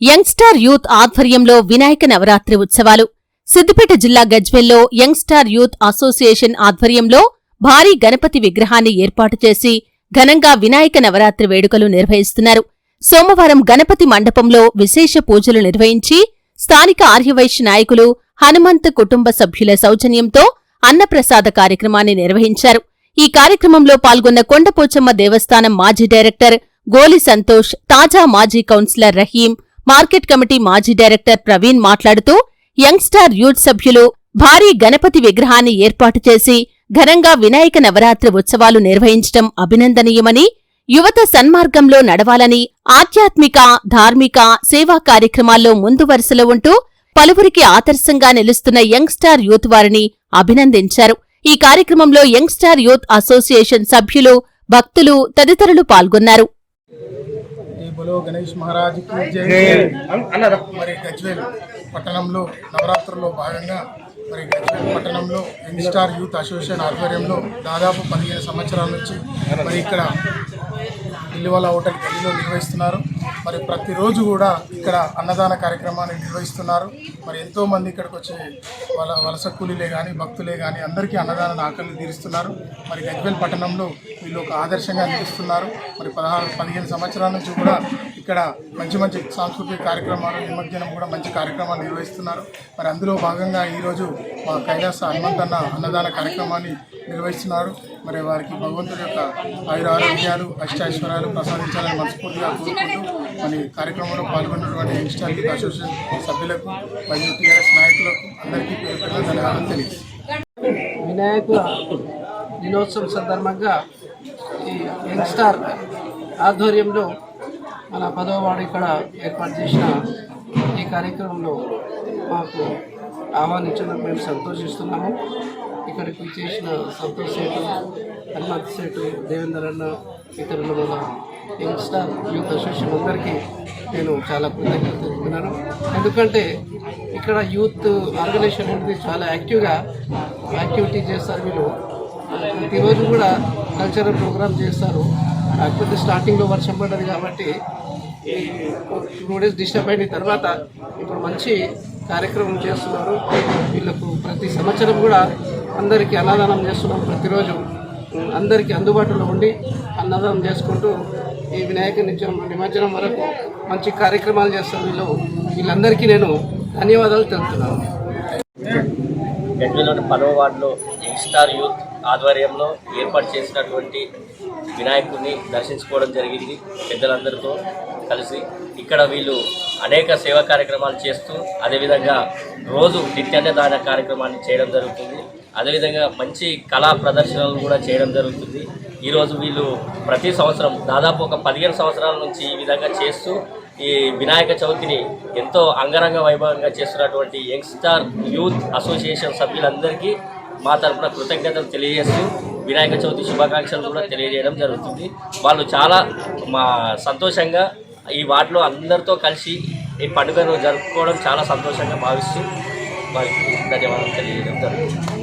Youngster youth ఆధ్వర్యంలో వినాయక నవరాత్రి ఉత్సవాలు. సిద్దిపేట జిల్లా గజ్వెల్లో యంగ్స్టార్ యూత్ అసోసియేషన్ ఆధ్వర్యంలో భారీ గణపతి విగ్రహాన్ని ఏర్పాటు చేసి ఘనంగా వినాయక నవరాత్రి వేడుకలు నిర్వహిస్తున్నారు. సోమవారం గణపతి మండపంలో విశేష పూజలు నిర్వహించి స్థానిక ఆర్యవైశ్య నాయకులు హనుమంత్ కుటుంబ సభ్యుల సౌజన్యంతో అన్నప్రసాద కార్యక్రమాన్ని నిర్వహించారు. ఈ కార్యక్రమంలో పాల్గొన్న కొండపోచమ్మ దేవస్థానం మాజీ డైరెక్టర్ గోలి సంతోష్ తాజా మాజీ కౌన్సిలర్ రహీం మార్కెట్ కమిటీ మాజీ డైరెక్టర్ ప్రవీణ్ మాట్లాడుతూ యంగ్స్టార్ యూత్ సభ్యులు భారీ గణపతి విగ్రహాన్ని ఏర్పాటు చేసి ఘనంగా వినాయక నవరాత్రి ఉత్సవాలు నిర్వహించటం అభినందనీయమని యువత సన్మార్గంలో నడవాలని ఆధ్యాత్మిక ధార్మిక సేవా కార్యక్రమాల్లో ముందు వరుసలో ఉంటూ పలువురికి ఆదర్శంగా నిలుస్తున్న యంగ్స్టార్ యూత్ వారిని అభినందించారు. ఈ కార్యక్రమంలో యంగ్స్టార్ యూత్ అసోసియేషన్ సభ్యులు భక్తులు తదితరులు పాల్గొన్నారు. బులో గణేష్ మహారాజ్ మరి గజ్వేల్ పట్టణంలో నవరాత్రుల్లో భాగంగా మరి గజ్వేల్ పట్టణంలో యంగ్స్టార్ యూత్ అసోసియేషన్ ఆధ్వర్యంలో దాదాపు పదిహేను సంవత్సరాల నుంచి మరి ఇక్కడ ఇల్లువల హోటల్ గల్లీలో నిర్వహిస్తున్నారు. మరి ప్రతిరోజు కూడా ఇక్కడ అన్నదాన కార్యక్రమాన్ని నిర్వహిస్తున్నారు. మరి ఎంతో మంది ఇక్కడికి వచ్చే వాళ్ళ వలస కూలీలే కానీ భక్తులే కానీ అందరికీ అన్నదాన ఆకలిని తీరుస్తున్నారు. మరి గజ్వేల్ పట్టణంలో వీళ్ళు ఒక ఆదర్శంగా నిలుస్తున్నారు. మరి పదహారు పదిహేను సంవత్సరాల నుంచి కూడా ఇక్కడ మంచి మంచి సాంస్కృతిక కార్యక్రమాలు నిమజ్జనం కూడా మంచి కార్యక్రమాలు నిర్వహిస్తున్నారు. మరి అందులో భాగంగా ఈరోజు మా కైలాస హనుమంతన్న అన్నదాన కార్యక్రమాన్ని నిర్వహిస్తున్నారు. మరి వారికి భగవంతుడి యొక్క ఆయుర ఆరోగ్యాలు అష్టాశ్వరాలు ప్రసాదించాలని మనస్ఫూర్తిగా కోరుకుంటూ మరి కార్యక్రమంలో పాల్గొన్నటువంటి యంగ్స్టర్ అసోసియేషన్ సభ్యులకు మరియు టీఆర్ఎస్ నాయకులకు అందరికీ పేరు పేరున ధన్యవాదాలు తెలియజేస్తాను దినోత్సవం సందర్భంగా ఈ యంగ్స్టార్ ఆధ్వర్యంలో మన పదవ వాడు ఇక్కడ ఏర్పాటు చేసిన ఈ కార్యక్రమంలో మాకు ఆహ్వానించినందుకు మేము సంతోషిస్తున్నాము. ఇక్కడికి చేసిన సంతోష్ సేటు హనుమంత్ సేటు దేవేందర్ అన్న ఇతరులు మన యంగ్స్టార్ యూత్ అసోసియేషన్ అందరికీ నేను చాలా కృతజ్ఞత తెలుపుతున్నాను. ఎందుకంటే ఇక్కడ యూత్ ఆర్గనైజేషన్ అనేది చాలా యాక్టివ్గా యాక్టివిటీ చేస్తారు వీళ్ళు. ప్రతిరోజు కూడా కల్చరల్ ప్రోగ్రామ్ చేస్తారు. కాకపోతే స్టార్టింగ్లో వర్షం పడ్డది కాబట్టి టూ డేస్ డిస్టర్బ్ అయిన తర్వాత ఇప్పుడు మంచి కార్యక్రమం చేస్తున్నారు. వీళ్ళకు ప్రతి సంవత్సరం కూడా అందరికీ అన్నదానం చేస్తున్నాం ప్రతిరోజు. అందరికీ అందుబాటులో ఉండి అన్నదానం చేసుకుంటూ ఈ వినాయక నిమజ్జనం వరకు మంచి కార్యక్రమాలు చేస్తారు వీళ్ళు. వీళ్ళందరికీ నేను ధన్యవాదాలు తెలుపుతున్నాను. గడ్విలోని పదవ వార్డులో యంగ్స్టార్ యూత్ ఆధ్వర్యంలో ఏర్పాటు చేసినటువంటి వినాయకుడిని దర్శించుకోవడం జరిగింది పెద్దలందరితో కలిసి. ఇక్కడ వీళ్ళు అనేక సేవా కార్యక్రమాలు చేస్తూ అదేవిధంగా రోజు నిత్యాన్నదాన కార్యక్రమాన్ని చేయడం జరుగుతుంది. అదేవిధంగా మంచి కళా ప్రదర్శనలు కూడా చేయడం జరుగుతుంది. ఈరోజు వీళ్ళు ప్రతి సంవత్సరం దాదాపు ఒక పదిహేను సంవత్సరాల నుంచి ఈ విధంగా చేస్తూ ఈ వినాయక చవితిని ఎంతో అంగరంగ వైభవంగా చేస్తున్నటువంటి యంగ్స్టార్ యూత్ అసోసియేషన్ సభ్యులందరికీ మా తరపున కృతజ్ఞతలు తెలియజేస్తూ వినాయక చవితి శుభాకాంక్షలు కూడా తెలియజేయడం జరుగుతుంది. వాళ్ళు చాలా మా సంతోషంగా ఈ వాటిలో అందరితో కలిసి ఈ పండుగను జరుపుకోవడం చాలా సంతోషంగా భావిస్తూ వారికి ధన్యవాదాలు తెలియజేయడం జరుగుతుంది.